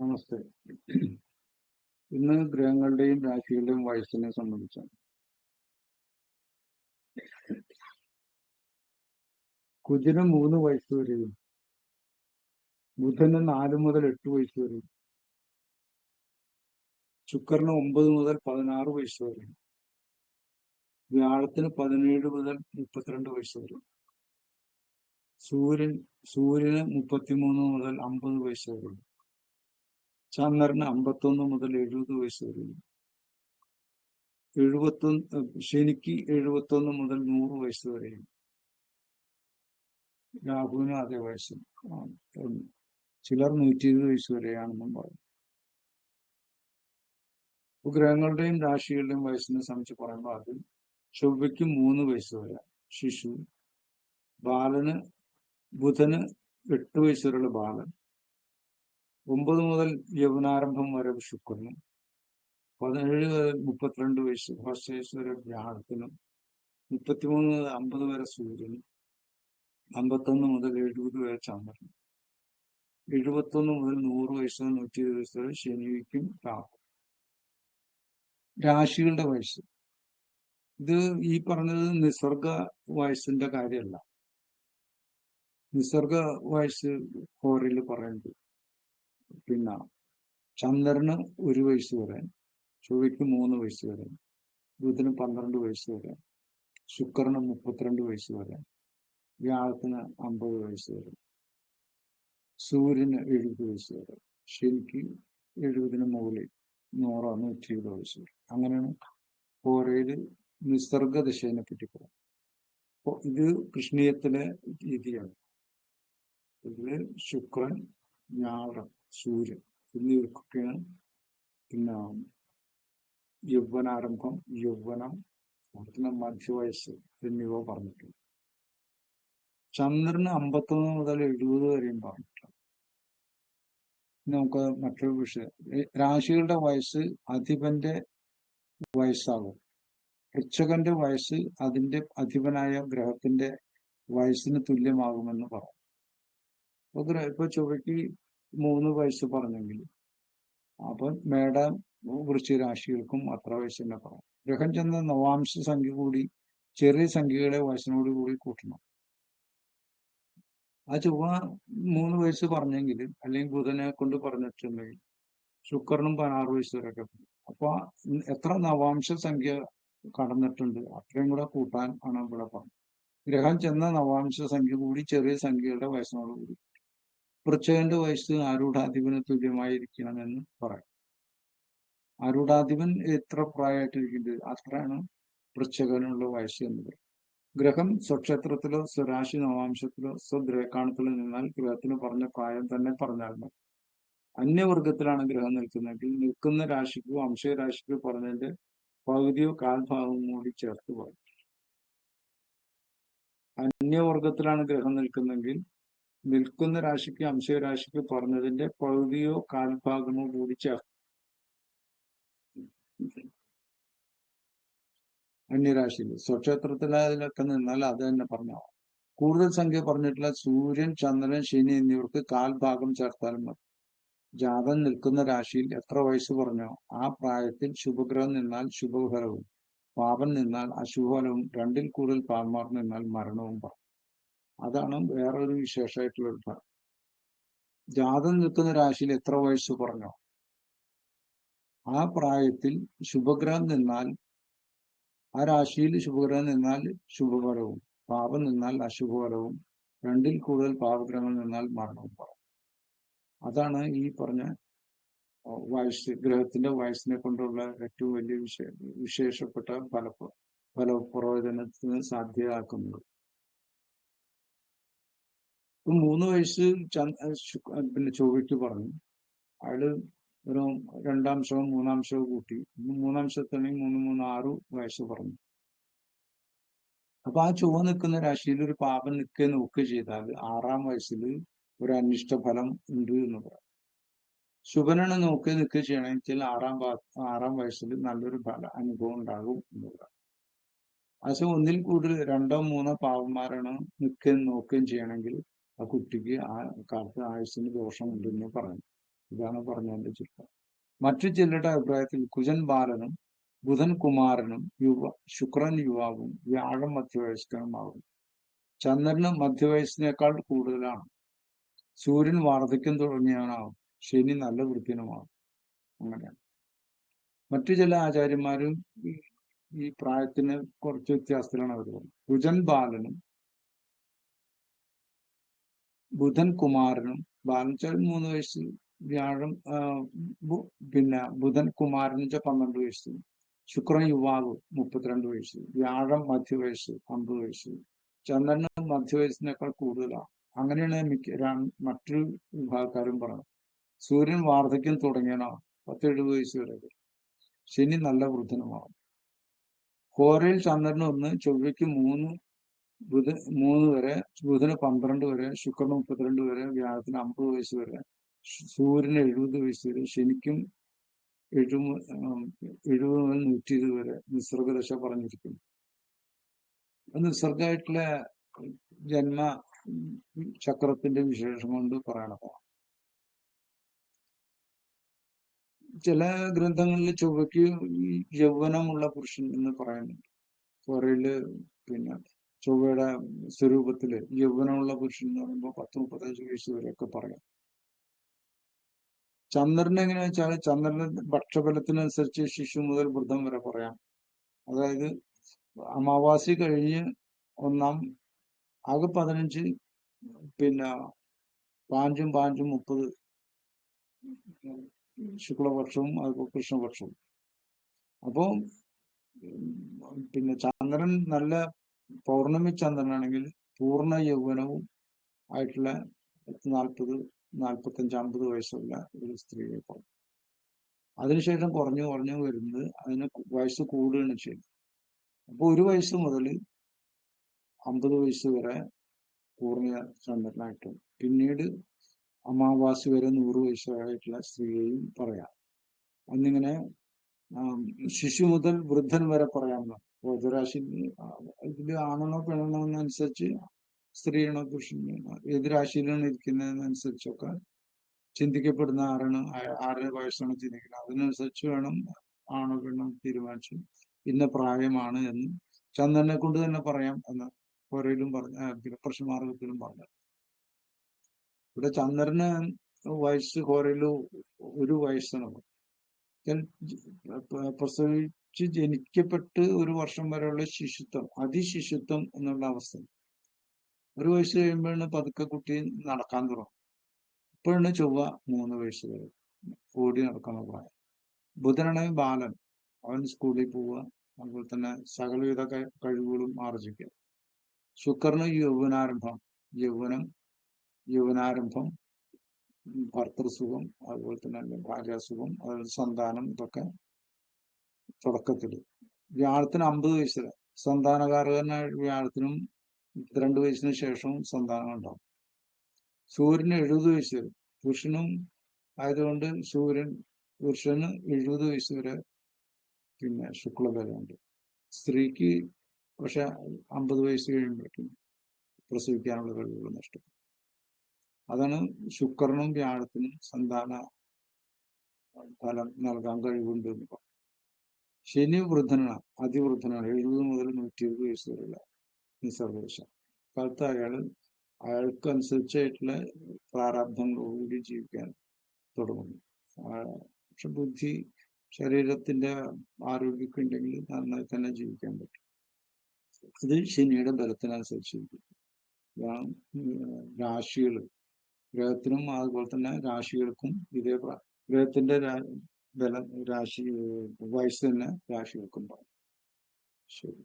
നമസ്തേ. ഇന്ന് ഗ്രഹങ്ങളുടെയും രാശികളുടെയും വയസ്സിനെ സംബന്ധിച്ചാണ്. കുജന് മൂന്ന് വയസ്സ് വരെയും ബുധന് നാല് മുതൽ എട്ട് വയസ്സ് വരെയും ശുക്രന് ഒമ്പത് മുതൽ പതിനാറ് വയസ്സ് വരെയും വ്യാഴത്തിന് പതിനേഴ് മുതൽ മുപ്പത്തിരണ്ട് വയസ്സ് വരെ സൂര്യൻ സൂര്യന് മുപ്പത്തിമൂന്ന് മുതൽ അമ്പത് വയസ്സ് വരെ ചന്ദ്രന് അമ്പത്തൊന്ന് മുതൽ എഴുപത് വയസ്സ് വരെയും എഴുപത്തൊന്ന് ശനിക്ക് എഴുപത്തൊന്ന് മുതൽ നൂറ് വയസ്സ് വരെയും രാഹുവിനും അതേ വയസ്സ്. ചിലർ നൂറ്റി ഇരുപത് വയസ്സ് വരെയാണെന്നും പറയും ഉപഗ്രഹങ്ങളുടെയും ഗ്രഹങ്ങളുടെയും രാശികളുടെയും വയസ്സിനെ സംബന്ധിച്ച് പറയുമ്പോൾ അതിൽ ചൊവ്വയ്ക്ക് മൂന്ന് വയസ്സ് വരെ ശിശു ബാലന് ബുധന് എട്ട് വയസ്സ് വരെയുള്ള ബാലൻ ഒമ്പത് മുതൽ യൗവനാരംഭം വരെ ശുക്രനും പതിനേഴ് മുതൽ മുപ്പത്തിരണ്ട് വയസ്സ് വർഷേഴ്സ് വരെ വ്യാഴത്തിനും മുപ്പത്തിമൂന്ന് മുതൽ അമ്പത് വരെ സൂര്യനും അമ്പത്തൊന്ന് മുതൽ എഴുപത് വരെ ചന്ദ്രനും എഴുപത്തൊന്ന് മുതൽ നൂറ് വയസ്സ് നൂറ്റി ഇരുപത് വയസ്സ് വരെ ശനിക്കും രാഹു രാശികളുടെ വയസ്സ്. ഇത് ഈ പറഞ്ഞത് നിസർഗ വയസ്സിന്റെ കാര്യമല്ല. നിസർഗ വയസ്സ് കോറിൽ പറയുന്നത് പിന്നെ ചന്ദ്രന് ഒരു വയസ്സ് വരെ ചൊവ്വയ്ക്ക് മൂന്ന് വയസ്സ് വരെ ബുധന് പന്ത്രണ്ട് വയസ്സ് വരെ ശുക്രന് മുപ്പത്തിരണ്ട് വയസ്സ് വരെ വ്യാഴത്തിന് അമ്പത് വയസ്സ് വരെ സൂര്യന് എഴുപത് വയസ്സ് വരെ ശനിക്ക് എഴുപതിന് മുകളിൽ നൂറോ നൂറ്റി ഇരുപത് വയസ്സ് വരെ. അങ്ങനെയാണ് ഓരോ നിസർഗ ദിശയെ പറ്റി പറയാം അപ്പൊ ഇത് കൃഷ്ണീയത്തിലെ രീതിയാണ്. ഇതിൽ ശുക്രൻ വ്യാഴം സൂര്യൻ. എന്നിവർക്കൊക്കെയാണ് പിന്നെ യൗവനാരംഭം യൗവനം പിന്നെ മധ്യവയസ്സ് എന്നിവ പറഞ്ഞിട്ടുണ്ട്. ചന്ദ്രന് അമ്പത്തൊന്ന് മുതൽ എഴുപത് വരെയും പറഞ്ഞിട്ടുണ്ട്. നമുക്ക് മറ്റൊരു വിഷയം. രാശികളുടെ വയസ്സ് അധിപന്റെ വയസ്സാകും. വൃക്ഷകന്റെ വയസ്സ് അതിന്റെ അധിപനായ ഗ്രഹത്തിന്റെ വയസ്സിന് തുല്യമാകുമെന്ന് പറയാം ഇപ്പൊ ഇപ്പൊ ചൊവ്വയ്ക്ക് മൂന്ന് വയസ്സ് പറഞ്ഞെങ്കിൽ. അപ്പൊ മേടം വൃശ്ചിക രാശികൾക്കും അത്ര വയസ്സ് തന്നെ പറയാം. ഗ്രഹം ചെന്ന നവാംശ സംഖ്യ കൂടി ചെറിയ സംഖ്യകളെ വയസ്സിനോട് കൂടി കൂട്ടണം. ആ ചൊവ്വ മൂന്ന് വയസ്സ് പറഞ്ഞെങ്കിൽ അല്ലെങ്കിൽ ബുധനെ കൊണ്ട് പറഞ്ഞിട്ടുണ്ടെങ്കിൽ ശുക്രനും പതിനാറ് വയസ്സ് വരെയൊക്കെ. അപ്പൊ എത്ര നവാംശ സംഖ്യ കടന്നിട്ടുണ്ട് അത്രയും കൂടെ കൂട്ടാൻ ആണ് ഇവിടെ പറഞ്ഞത്. ഗ്രഹം ചെന്ന നവാംശ സംഖ്യ കൂടി ചെറിയ സംഖ്യയുടെ വയസ്സിനോട് കൂടി വൃശ്ചകന്റെ വയസ്സ് ആരൂഢാധിപന് തുല്യമായിരിക്കണമെന്ന് പറയും. ആരൂഢാധിപൻ എത്ര പ്രായമായിട്ടിരിക്കുന്നത് അത്രയാണ് വൃശ്ചകനുള്ള വയസ്സ് എന്ന് ഗ്രഹം സ്വക്ഷേത്രത്തിലോ സ്വരാശി നവാംശത്തിലോ സ്വഗ്രഹക്കാണത്തിലോ നിന്നാൽ ഗ്രഹത്തിന് പറഞ്ഞ പ്രായം തന്നെ പറഞ്ഞാൽ മതി. അന്യവർഗത്തിലാണ് ഗ്രഹം നിൽക്കുന്നതെങ്കിൽ നിൽക്കുന്ന രാശിക്കോ അംശരാശിക്കോ പറഞ്ഞതിന്റെ പകുതിയോ കാൽഭാഗവും കൂടി ചേർത്ത് പറയും. അന്യവർഗത്തിലാണ് ഗ്രഹം നിൽക്കുന്നതെങ്കിൽ നിൽക്കുന്ന രാശിക്ക് അംശരാശിക്ക് പറഞ്ഞതിന്റെ പകുതിയോ കാൽഭാഗമോ കൂടി ചേർക്കും. അന്യരാശിയിൽ സ്വക്ഷേത്രത്തിലൊക്കെ നിന്നാൽ അത് തന്നെ പറഞ്ഞാൽ കൂടുതൽ സംഖ്യ പറഞ്ഞിട്ടുള്ള സൂര്യൻ ചന്ദ്രൻ ശനി എന്നിവർക്ക് കാൽഭാഗം ചേർത്താലും മതി. ജാതൻ നിൽക്കുന്ന രാശിയിൽ എത്ര വയസ്സ് പറഞ്ഞോ ആ പ്രായത്തിൽ ശുഭഗ്രഹം നിന്നാൽ ശുഭഫലവും പാപം നിന്നാൽ അശുഭഫലവും രണ്ടിൽ കൂടുതൽ പാപന്മാർ നിന്നാൽ മരണവും പറയും അതാണ് വേറൊരു വിശേഷമായിട്ടുള്ള ഒരു ഭാഗം. ജാതം നിൽക്കുന്ന രാശിയിൽ എത്ര വയസ്സ് കുറഞ്ഞോ? ആ പ്രായത്തിൽ ശുഭഗ്രഹം നിന്നാൽ ആ രാശിയിൽ ശുഭഗ്രഹം നിന്നാൽ ശുഭഫലവും പാപം നിന്നാൽ അശുഭഫലവും രണ്ടിൽ കൂടുതൽ പാപഗ്രഹങ്ങൾ നിന്നാൽ മരണവും പറയും അതാണ് ഈ പറഞ്ഞ വയസ്സ് ഗ്രഹത്തിന്റെ വയസ്സിനെ കൊണ്ടുള്ള ഏറ്റവും വലിയ വിശേ വിശേഷപ്പെട്ട ഫല ഫലപ്രവചനത്തിന് സാധ്യമാക്കുന്നത് ഇപ്പൊ മൂന്ന് വയസ്സ് പിന്നെ ചൊവ്വയ്ക്ക് പറഞ്ഞു. അയാൾ ഒരു രണ്ടാംശവും മൂന്നാംശവും കൂട്ടി. മൂന്നാംശത്താണെങ്കിൽ മൂന്ന് മൂന്ന് ആറ് വയസ്സ് പറഞ്ഞു. അപ്പൊ ആ ചൊവ്വ നിൽക്കുന്ന രാശിയിൽ ഒരു പാപം നിൽക്കുക നോക്കുക ചെയ്താൽ ആറാം വയസ്സിൽ ഒരു അനിഷ്ട ഫലം ഉണ്ട് എന്ന് പറയാം. ശുഭനാണ് നോക്കി നിൽക്കുക ചെയ്യണമെങ്കിൽ ആറാം ആറാം വയസ്സിൽ നല്ലൊരു ഫല അനുഭവം ഉണ്ടാകും എന്ന് പറയാം. അച്ഛൻ ഒന്നിൽ കൂടുതൽ രണ്ടോ മൂന്നോ പാവന്മാരാണ് നിൽക്കുകയും നോക്കുകയും ചെയ്യണമെങ്കിൽ ആ കുട്ടിക്ക് ആ കാലത്ത് ആയുസിന് ദോഷമുണ്ടെന്ന് പറഞ്ഞു. ഇതാണ് പറഞ്ഞതിന്റെ ചുരുക്കം. മറ്റു ചിലരുടെ അഭിപ്രായത്തിൽ കുജൻ ബാലനും ബുധൻ കുമാരനും യുവ ശുക്രൻ യുവാവും വ്യാഴം മധ്യവയസ്കനുമാകും ചന്ദ്രന് മധ്യവയസ്സിനേക്കാൾ കൂടുതലാണ്. സൂര്യൻ വാർദ്ധക്യം തുടങ്ങിയവനാവും. ശനി നല്ല വൃത്തിനുമാവും അങ്ങനെയാണ്. മറ്റു ചില ആചാര്യന്മാരും ഈ പ്രായത്തിന് കുറച്ച് വ്യത്യാസത്തിലാണ് അവർ പറഞ്ഞത് കുജൻ ബാലനും ബുധൻ കുമാരനും ബാലൻ മൂന്ന് വയസ്സ് വ്യാഴം പിന്നെ ബുധൻ കുമാരൻ വെച്ചാൽ പന്ത്രണ്ട് വയസ്സ് ശുക്രൻ യുവാവ് മുപ്പത്തിരണ്ട് വയസ്സ് വ്യാഴം മധ്യവയസ്സ് അമ്പത് വയസ്സ് ചന്ദ്രന് മധ്യവയസ്സിനേക്കാൾ കൂടുതലാണ് അങ്ങനെയാണ് മിക്ക മറ്റൊരു വിഭാഗക്കാരും പറയുന്നത് സൂര്യൻ വാർദ്ധക്യം തുടങ്ങിയനോ പത്തെഴുപത് വയസ്സ് വരെ. ശനി നല്ല വൃദ്ധനുമാകും കോരയിൽ ചന്ദ്രന് ഒന്ന് ചൊവ്വയ്ക്ക് മൂന്ന് ബുധ മൂന്ന് വരെ ബുധന് പന്ത്രണ്ട് വരെ ശുക്രന് മുപ്പത്തിരണ്ട് വരെ വ്യാഴത്തിന് അമ്പത് വയസ്സ് വരെ സൂര്യന് എഴുപത് വയസ്സ് വരെ ശനിക്കും എഴുപത് എഴുപത് മുതൽ നൂറ്റി ഇരുപത് വരെ നിസർഗദശ പറഞ്ഞിരിക്കുന്നു. നിസർഗമായിട്ടുള്ള ജന്മ ചക്രത്തിന്റെ വിശേഷം കൊണ്ട് പറയണതാണ്. ചില ഗ്രന്ഥങ്ങളിൽ ചൊവ്വയ്ക്ക് യൗവനമുള്ള പുരുഷൻ എന്ന് പറയുന്നുണ്ട്. കുറയിൽ പിന്നെ ചൊവ്വയുടെ സ്വരൂപത്തിൽ യൗവനമുള്ള പുരുഷൻ എന്ന് പറയുമ്പോൾ പത്ത് മുപ്പത്തഞ്ച് വയസ്സ് വരെയൊക്കെ പറയാം. ചന്ദ്രൻ എങ്ങനെയാ വെച്ചാൽ ചന്ദ്രന്റെ ഭക്ഷഫലത്തിനനുസരിച്ച് ശിശു മുതൽ വൃദ്ധം വരെ പറയാം. അതായത് അമാവാസി കഴിഞ്ഞ് ഒന്നാം ആകെ പതിനഞ്ച് പിന്നെ പാഞ്ചും പാഞ്ചും മുപ്പത് ശുക്ലപക്ഷവും അതുപോലെ കൃഷ്ണപക്ഷവും. അപ്പോ പിന്നെ ചന്ദ്രൻ നല്ല പൗർണമി ചന്ദ്രനാണെങ്കിൽ പൂർണ യൗവനവും ആയിട്ടുള്ള നാൽപ്പത് നാൽപ്പത്തഞ്ച് അമ്പത് വയസ്സുള്ള ഒരു സ്ത്രീയെ പറഞ്ഞു അതിനുശേഷം കുറഞ്ഞു കുറഞ്ഞു വരുന്നത് അതിന് വയസ്സ് കൂടുകയാണ് ചെയ്യുന്നത്. അപ്പോൾ ഒരു വയസ്സ് മുതൽ അമ്പത് വയസ്സ് വരെ പൂർണ ചന്ദ്രനായിട്ടും പിന്നീട് അമാവാസി വരെ നൂറ് വയസ്സായിട്ടുള്ള സ്ത്രീയെയും പറയാം. അന്നിങ്ങനെ ശിശു മുതൽ വൃദ്ധൻ വരെ പറയാമെന്ന് ഗോചരാശി ഇതിൽ ആണെന്നോ പെണ്ണെന്നോ എന്നനുസരിച്ച് സ്ത്രീയാണോ പുരുഷനാണോ ഏത് രാശിയിലാണ് ഇരിക്കുന്നതിനനുസരിച്ചൊക്കെ ചിന്തിക്കപ്പെടുന്ന ആരാണ് ആരുടെ വയസ്സാണ് ചിന്തിക്കുന്നത്. അതിനനുസരിച്ച് വേണം ആണോ പെണ്ണോ തീരുമാനിച്ചു ഇന്ന പ്രായമാണ് എന്ന് ചന്ദ്രനെ കൊണ്ട് തന്നെ പറയാം എന്ന് ഓരോയിലും പറഞ്ഞ പ്രശ്നമാർഗത്തിലും പറഞ്ഞു. ഇവിടെ ചന്ദ്രന് വയസ്സ് ഹോരയിൽ ഒരു വയസ്സാണ് പ്രസവിച്ച് ജനിക്കപ്പെട്ട് ഒരു വർഷം വരെയുള്ള ശിശുത്വം അതിശിശുത്വം എന്നുള്ള അവസ്ഥ. ഒരു വയസ്സ് കഴിയുമ്പോഴാണ് പതുക്കെ കുട്ടി നടക്കാൻ തുടങ്ങും. ഇപ്പോഴാണ് ചൊവ്വ മൂന്ന് വയസ്സ് വരെ ഓടി നടക്കുന്ന പ്രായം. ബുധനാണെങ്കിൽ ബാലൻ. അവൻ സ്കൂളിൽ പോവുക അതുപോലെ തന്നെ സകലവിധ കഴിവുകളും ആർജിക്കുക ശുക്രന് യൗവനാരംഭം. യൗവനം യൗവനാരംഭം ഭർത്തൃസുഖം അതുപോലെ തന്നെ ഭാര്യാസുഖം സന്താനം ഇതൊക്കെ തുടക്കത്തിൽ വ്യാഴത്തിന് അമ്പത് വയസ്സിൽ സന്താനകാരകനായ വ്യാഴത്തിനും രണ്ട് വയസ്സിന് ശേഷവും സന്താനം ഉണ്ടാവും. സൂര്യന് എഴുപത് വയസ്സ് പുരുഷനും ആയതുകൊണ്ട് സൂര്യൻ പുരുഷന് എഴുപത് വയസ്സ് വരെ പിന്നെ ശുക്ലബലമുണ്ട് സ്ത്രീക്ക് പക്ഷെ അമ്പത് വയസ്സ് കഴിയുമ്പോഴേക്കും പ്രസവിക്കാനുള്ള കഴിവുകൾ നഷ്ടപ്പെടും. അതാണ് ശുക്രനും വ്യാഴത്തിനും സന്താന ഫലം നൽകാൻ കഴിവുണ്ട് എന്ന് പറഞ്ഞു. ശനി വൃദ്ധനാണ് അതിവൃദ്ധനാണ്. എഴുപത് മുതൽ നൂറ്റി ഇരുപത് വയസ്സ് വരെയുള്ള നിസർദേശം കാലത്ത് അയാൾ അയാൾക്ക് അനുസരിച്ചായിട്ടുള്ള പ്രാരാബ്ദങ്ങളോടുകൂടി ജീവിക്കാൻ തുടങ്ങുന്നു. പക്ഷെ ബുദ്ധി ശരീരത്തിന്റെ ആരോഗ്യമൊക്കെ ഉണ്ടെങ്കിൽ നന്നായി തന്നെ ജീവിക്കാൻ പറ്റും. ഇത് ശനിയുടെ ബലത്തിനനുസരിച്ചിരിക്കും. രാശികൾ. ഗ്രഹത്തിനും അതുപോലെ തന്നെ രാശികൾക്കും ഇതേ ഗ്രഹത്തിന്റെ ബലം രാശി വയസ്സ് തന്നെ രാശികൾക്കും പറയും ശരി.